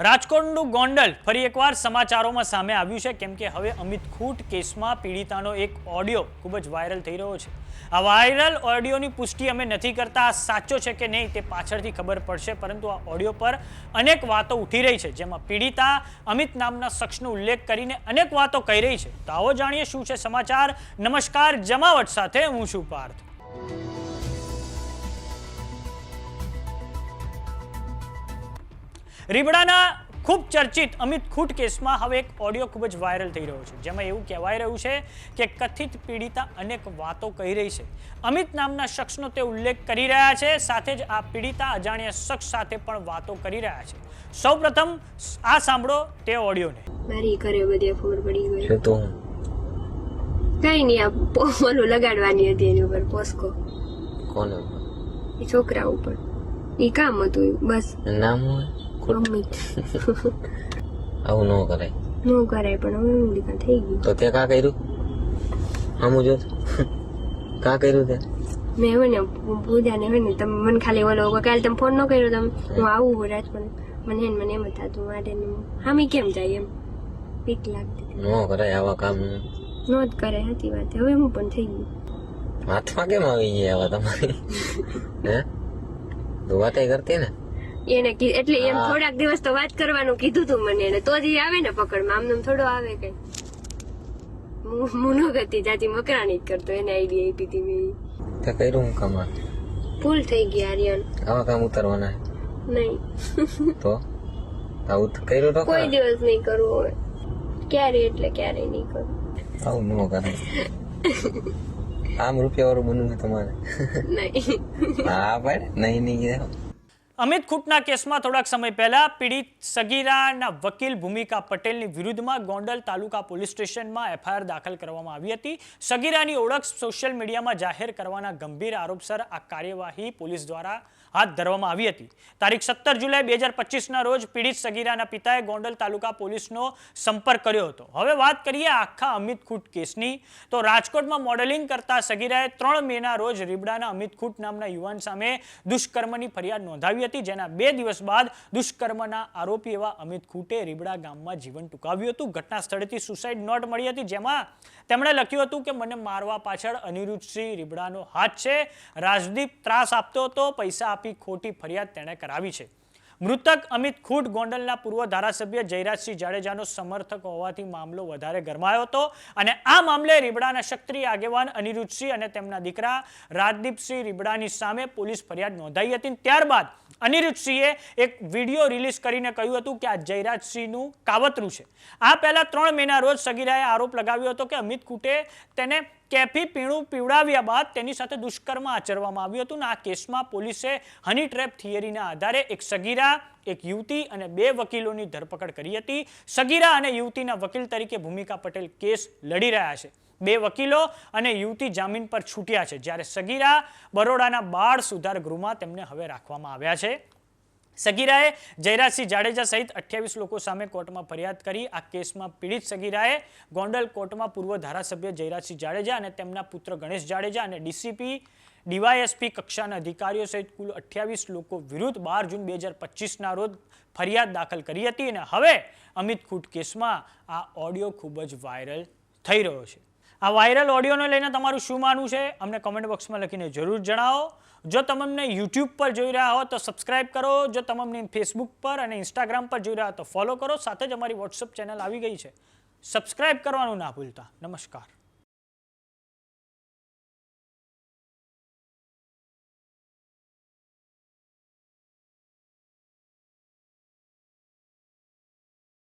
રાજકોટનું ગોંડલ ફરી એકવાર સમાચારોમાં સામે આવ્યું છે. કેમ કે હવે અમિત ખૂટ કેસમાં પીડિતાનો એક ઓડિયો ખૂબ જ વાયરલ થઈ રહ્યો છે. આ વાયરલ ઓડિયોની પુષ્ટિ અમે નથી કરતા. સાચો છે કે નહીં તે પાછળથી ખબર પડશે. પરંતુ આ ઓડિયો પર અનેક વાતો ઉઠી રહી છે. જેમાં પીડિતા અમિત નામના શખ્સનો ઉલ્લેખ કરીને અનેક વાતો કહી રહી છે. તો આવો જાણીએ શું છે સમાચાર. નમસ્કાર, જમાવટ સાથે હું છું પાર્થ. રીબડાના ખૂબ ચર્ચિત અમિત ખૂટ કેસમાં હવે એક ઓડિયો ખૂબ જ વાયરલ થઈ રહ્યો છે. જેમાં એવું કહેવાય રહ્યું છે કે કથિત પીડિતા અનેક વાતો કહી રહી છે. અમિત નામના શખ્સનો તે ઉલ્લેખ કરી રહ્યા છે સાથે જ આ પીડિતા અજાણ્યા શખ્સ સાથે પણ વાતો કરી રહ્યા છે. સૌપ્રથમ આ સાંભળો તે ઓડિયોને. મારી ઘરે બધી ખબર પડી ગઈ. છે તો કઈ નહીં આ ઓલું લગાડવાની હતી એની ઉપર પોસ્કો. કોને એ છોકરા ઉપર. એ કામ હતું બસ. નામ હોય? મમ્મી આવું ન કરાય નો કરાય પણ હવે હું દીકરા થઈ ગયું તો તે કા કર્યું આમું જો કા કર્યું તે મેં હોય ને પૂજા ને હોય ને તમે મને ખાલી ઓલો કાલે તમે ફોન ન કર્યો તમે હું આવું રાજકોટ મને એને મને એમ જ થતું મારે હામી કેમ જાય એમ પીક લાગતી ન કરાય આવા કામ નો જ કરે હતી વાત હવે હું પણ થઈ ગયું હાથમાં કેમ આવી ગયા આવા તમારી હે તો વાતે કરતી ને એને એટલે એમ થોડાક દિવસ તો વાત કરવાનું કીધું તું મને એને તો જ આવે ને પકડમાં. આમને થોડો આવે કઈ. હું જાતિ મકરાણી જ કરતો એને આઈડિયા આપી હતી મેં તે કર્યું હું કામ? ભૂલ થઈ ગઈ આર્યન. આવા કામ ઉતારવાના નહીં. તો? આવું કર્યું તો કોઈ દિવસ નહીં કરવું હોય ક્યારે એટલે ક્યારે નહીં કરવું. આવું ન કરે. આમ રૂપિયા વાળું બનવું તમારે? નહીં. હા પણ નહીં નહીં. અમિત ખૂટના કેસમાં થોડાક સમય પહેલા પીડિત સગીરાના વકીલ ભૂમિકા પટેલની વિરુદ્ધમાં ગોંડલ તાલુકા પોલીસ સ્ટેશનમાં એફઆઈઆર દાખલ કરવામાં આવી હતી. સગીરાની ઓળખ સોશિયલ મીડિયામાં જાહેર કરવાના ગંભીર આરોપસર આ કાર્યવાહી પોલીસ દ્વારા હાથ ધરવામાં આવી હતી. તારીખ સત્તર જુલાઈ બે હજાર રોજ પીડિત સગીરાના પિતાએ ગોંડલ તાલુકા પોલીસનો સંપર્ક કર્યો હતો. હવે વાત કરીએ આખા અમિત ખૂટ કેસની. તો રાજકોટમાં મોડેલિંગ કરતા સગીરાએ ત્રણ મેના રોજ રીબડાના અમિત ખૂટ નામના યુવાન સામે દુષ્કર્મની ફરિયાદ નોંધાવી હતી, જેના બે દિવસ બાદ દુષ્કર્મના આરોપી એવા અમિત ખૂટે રીબડા ગામમાં જીવન ટૂંકાવ્યું હતું. ઘટના સ્થળેથી સુસાઇડ નોટ મળી હતી, જેમાં તેમણે લખ્યું હતું કે, મને મારવા પાછળ અનિરુદ્ધસિંહ રીબડાનો હાથ છે. રાજદીપ ત્રાસ આપતો હતો, પૈસા આપી ખોટી ફરિયાદ તેણે કરાવી છે. મૃતક અમિત ખૂટ ગોંડલના પૂર્વ ધારાસભ્ય જયરાજસિંહ જાડેજાનો સમર્થક હોવાથી મામલો વધારે ગરમાયો હતો અને આ મામલે રીબડાના ક્ષત્રિય આગેવાન અનિરુદ્ધસિંહ અને તેમના દીકરા રાજદીપસિંહ રીબડાની સામે પોલીસ ફરિયાદ નોંધાઈ હતી. ત્યારબાદ અનિરુદ્ધસિંહે એક વીડિયો રિલીઝ કરીને કહ્યું હતું કે આ જયરાજસિંહનું કાવતરું છે. આ પહેલા ત્રણ મહિના રોજ સગીરાએ આરોપ લગાવ્યો હતો કે અમિત કુટે તેને કેફી પીણું પીવડાવ્યા બાદ તેની સાથે દુષ્કર્મ આચરવામાં આવ્યું હતું અને આ કેસમાં પોલીસે હની ટ્રેપ થિયરીના આધારે એક સગીરા, એક યુવતી અને બે વકીલોની ધરપકડ કરી હતી. સગીરા અને યુવતીના વકીલ તરીકે ભૂમિકા પટેલ કેસ લડી રહ્યા છે. બે વકીલો અને યુવતી જામીન પર છૂટ્યા છે. જ્યારે સગીરા બરોડાના બાળ સુધાર ગૃહમાં તેમને હવે રાખવામાં આવ્યા છે. સગીરાએ જયરાજસિંહ જાડેજા સહિત અઠ્યાવીસ લોકો સામે કોર્ટમાં ફરિયાદ કરી. આ કેસમાં પીડિત સગીરાએ ગોંડલ કોર્ટમાં પૂર્વ ધારાસભ્ય જયરાજસિંહ જાડેજા અને તેમના પુત્ર ગણેશ જાડેજા અને ડીસીપી, ડીવાયએસપી કક્ષાના અધિકારીઓ સહિત કુલ અઠ્યાવીસ લોકો વિરુદ્ધ બાર જૂન બે હજાર પચીસના રોજ ફરિયાદ દાખલ કરી હતી. અને હવે અમિત ખૂટ કેસમાં આ ઓડિયો ખૂબ જ વાયરલ થઈ રહ્યો છે. આ વાયરલ ઓડિયોને લઈને તમારું શું માનવું છે? અમને કમેન્ટ બોક્સમાં લખીને જરૂર જણાવો. જો તમને યુટ્યુબ પર જોઈ રહ્યા હો તો સબસ્ક્રાઇબ કરો. જો તમને ફેસબુક પર અને ઇન્સ્ટાગ્રામ પર જોઈ રહ્યા તો ફોલો કરો. સાથે જ અમારી વોટ્સઅપ ચેનલ આવી ગઈ છે. સબસ્ક્રાઇબ કરવાનું ના ભૂલતા. નમસ્કાર.